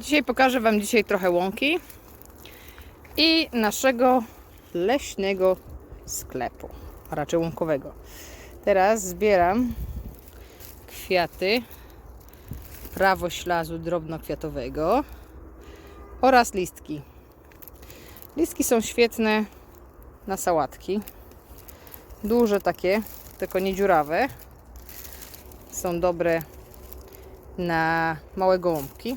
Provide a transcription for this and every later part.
Dzisiaj pokażę Wam dzisiaj trochę łąki i naszego leśnego sklepu, a raczej łąkowego. Teraz zbieram kwiaty prawoślazu drobnokwiatowego oraz listki. Listki są świetne na sałatki. Duże takie, tylko nie dziurawe. Są dobre na małe gołąbki.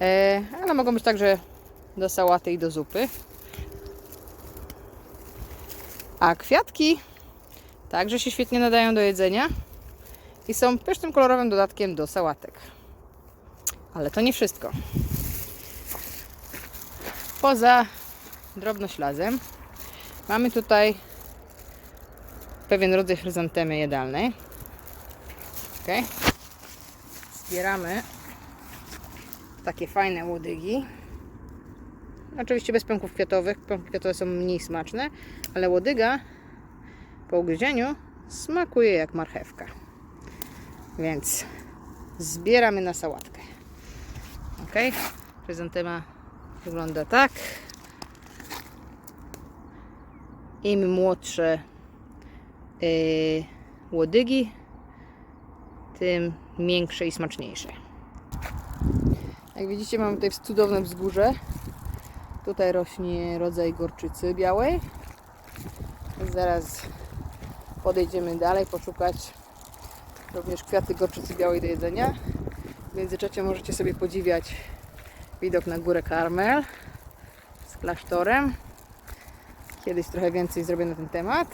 E, ale mogą być także do sałaty i do zupy. A kwiatki także się świetnie nadają do jedzenia i są pysznym kolorowym dodatkiem do sałatek. Ale to nie wszystko. Poza drobnoślazem mamy tutaj pewien rodzaj chryzantemy jedalnej. Ok. Zbieramy takie fajne łodygi. Oczywiście bez pęków kwiatowych. Pęki kwiatowe są mniej smaczne, ale łodyga po ugryzieniu smakuje jak marchewka. Więc zbieramy na sałatkę. Ok? Chryzantema wygląda tak. Im młodsze yy, łodygi, tym miększe i smaczniejsze. Jak widzicie, mamy tutaj cudowne wzgórze. Tutaj rośnie rodzaj gorczycy białej. Zaraz podejdziemy dalej, poszukać również kwiaty gorczycy białej do jedzenia. W międzyczasie możecie sobie podziwiać widok na górę Karmel z klasztorem. Kiedyś trochę więcej zrobię na ten temat.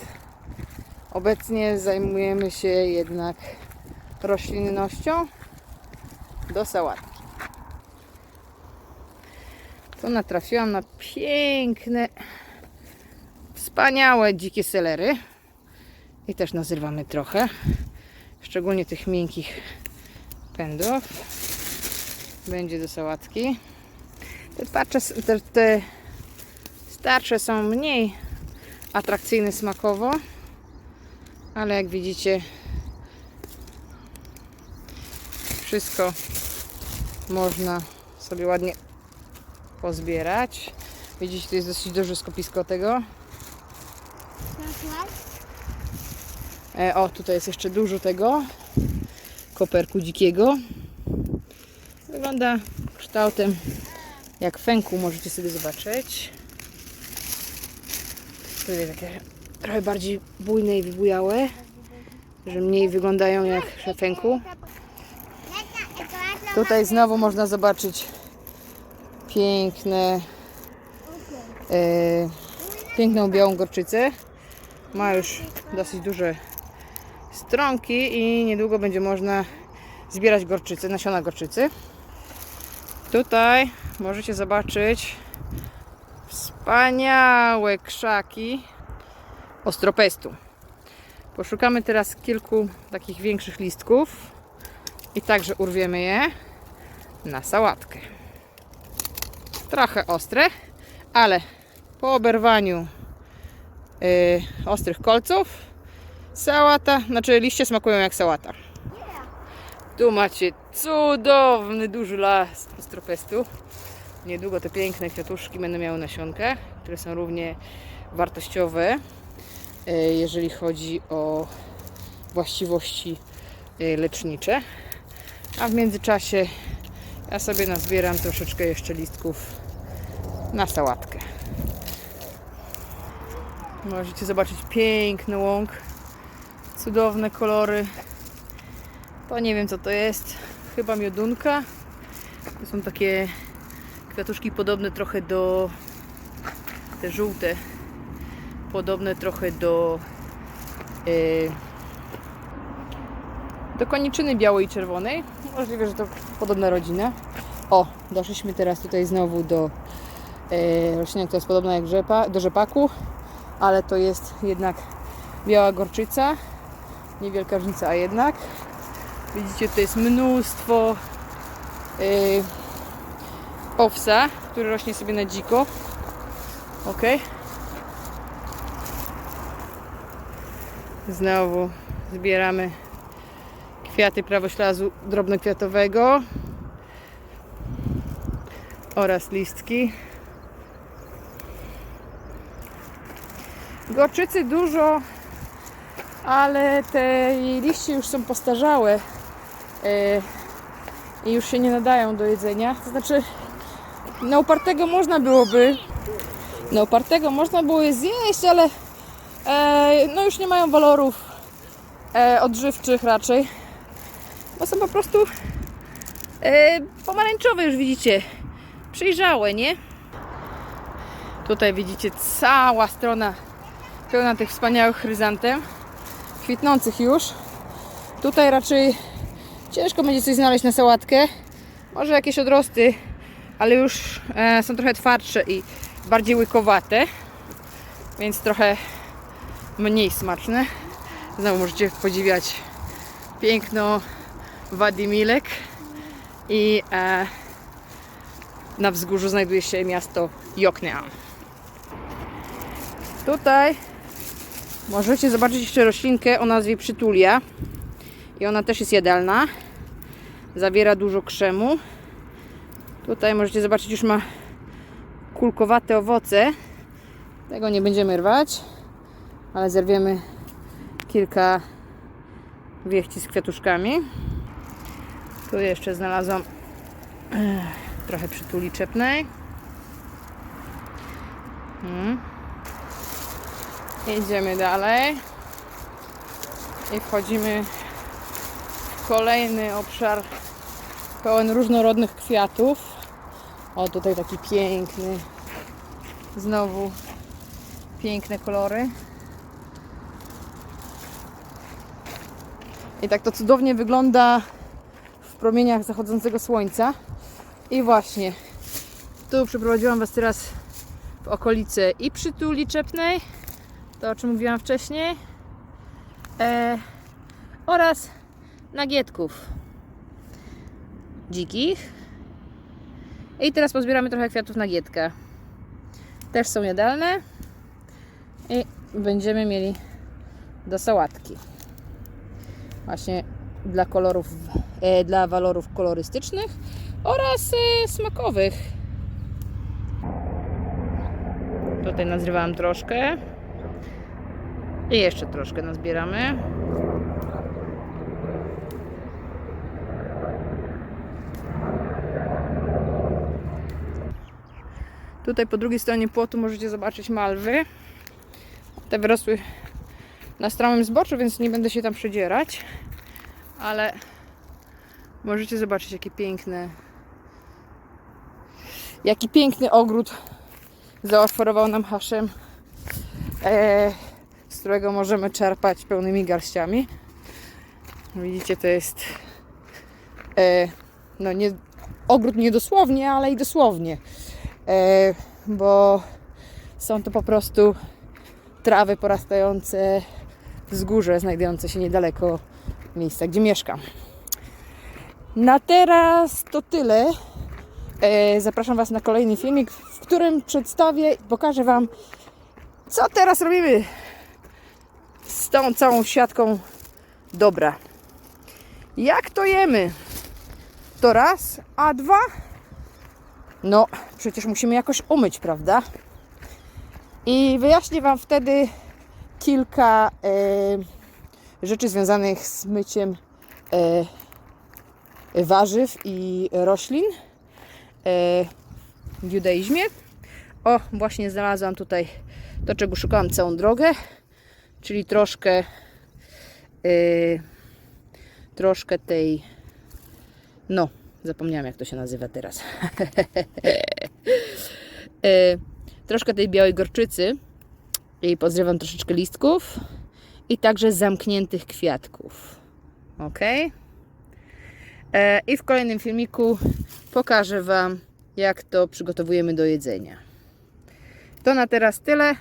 Obecnie zajmujemy się jednak roślinnością do sałatki. Tu natrafiłam na piękne, wspaniałe dzikie selery. I też nazywamy trochę. Szczególnie tych miękkich pędów. Będzie do sałatki. Te, twarcze, te, te starsze są mniej atrakcyjne smakowo. Ale jak widzicie, wszystko można sobie ładnie pozbierać. Widzicie, tu jest dosyć duże skopisko tego. E, o, tutaj jest jeszcze dużo tego koperku dzikiego. Wygląda kształtem jak fęku, możecie sobie zobaczyć. Tutaj takie trochę bardziej bujne i wybujałe, że mniej wyglądają jak fęku. Tutaj znowu można zobaczyć piękne, e, piękną białą gorczycę. Ma już dosyć duże stronki i niedługo będzie można zbierać gorczycę, nasiona gorczycy. Tutaj możecie zobaczyć wspaniałe krzaki ostropestu. Poszukamy teraz kilku takich większych listków i także urwiemy je na sałatkę. Trochę ostre, ale po oberwaniu yy, ostrych kolców sałata, znaczy liście smakują jak sałata. Tu macie cudowny, duży las ostropestu. Niedługo te piękne kwiatuszki będą miały nasionkę, które są równie wartościowe, yy, jeżeli chodzi o właściwości yy, lecznicze. A w międzyczasie ja sobie nazbieram troszeczkę jeszcze listków na sałatkę. Możecie zobaczyć piękny łąk, cudowne kolory. To nie wiem co to jest, chyba miodunka. To są takie kwiatuszki podobne trochę do te żółte, podobne trochę do yy, do koniczyny białej i czerwonej. Możliwe, że to podobna rodzina. O, doszliśmy teraz tutaj znowu do e, rośliny, która jest podobna jak rzepa, do rzepaku, ale to jest jednak biała gorczyca. Niewielka różnica, a jednak. Widzicie, to jest mnóstwo e, owsa, który rośnie sobie na dziko. Ok. Znowu zbieramy kwiaty prawoślazu drobnokwiatowego. oraz listki. Gorczycy dużo, ale te liście już są postarzałe e, i już się nie nadają do jedzenia. To znaczy, na upartego można byłoby, na upartego można było je zjeść, ale e, no już nie mają walorów e, odżywczych raczej, bo są po prostu e, pomarańczowe już widzicie, przyjrzałe, nie? Tutaj widzicie cała strona pełna tych wspaniałych chryzantem, kwitnących już. Tutaj raczej ciężko będzie coś znaleźć na sałatkę. Może jakieś odrosty, ale już e, są trochę twardsze i bardziej łykowate, więc trochę mniej smaczne. Znowu możecie podziwiać piękno Wadi Milek i e, na wzgórzu znajduje się miasto Jokneam. Tutaj możecie zobaczyć jeszcze roślinkę o nazwie przytulia i ona też jest jadalna. Zawiera dużo krzemu. Tutaj możecie zobaczyć, już ma kulkowate owoce. Tego nie będziemy rwać, ale zerwiemy kilka wieści z kwiatuszkami. Tu jeszcze znalazłam eh, trochę przytuli czepnej. Hmm. Idziemy dalej i wchodzimy w kolejny obszar pełen różnorodnych kwiatów. O, tutaj taki piękny, znowu piękne kolory. I tak to cudownie wygląda w promieniach zachodzącego słońca. I właśnie, tu przeprowadziłam Was teraz w okolice i przytuli czepnej, to o czym mówiłam wcześniej, e, oraz nagietków dzikich. I teraz pozbieramy trochę kwiatów nagietka. Też są jadalne i będziemy mieli do sałatki. Właśnie dla kolorów, e, dla walorów kolorystycznych oraz e, smakowych. Tutaj nazrywałam troszkę. I jeszcze troszkę nazbieramy. Tutaj po drugiej stronie płotu możecie zobaczyć malwy. Te wyrosły na stromym zboczu, więc nie będę się tam przedzierać. Ale możecie zobaczyć, jakie piękne. Jaki piękny ogród zaoferował nam Haszem, e, z którego możemy czerpać pełnymi garściami. Widzicie, to jest e, no nie, ogród nie dosłownie, ale i dosłownie, e, bo są to po prostu trawy porastające wzgórze znajdujące się niedaleko miejsca, gdzie mieszkam. Na teraz to tyle. E, Zapraszam Was na kolejny filmik, w którym przedstawię i pokażę Wam, co teraz robimy z tą całą siatką dobra. Jak to jemy? To raz, a dwa, no przecież musimy jakoś umyć, prawda? I wyjaśnię Wam wtedy kilka e, rzeczy związanych z myciem e, warzyw i roślin e, w judaizmie. O, właśnie znalazłam tutaj to, czego szukałam całą drogę, czyli troszkę e, troszkę tej no, zapomniałam jak to się nazywa teraz. e, troszkę tej białej gorczycy i pozrywam troszeczkę listków i także zamkniętych kwiatków. Ok? E, I w kolejnym filmiku pokażę Wam, jak to przygotowujemy do jedzenia. To na teraz tyle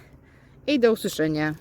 i do usłyszenia.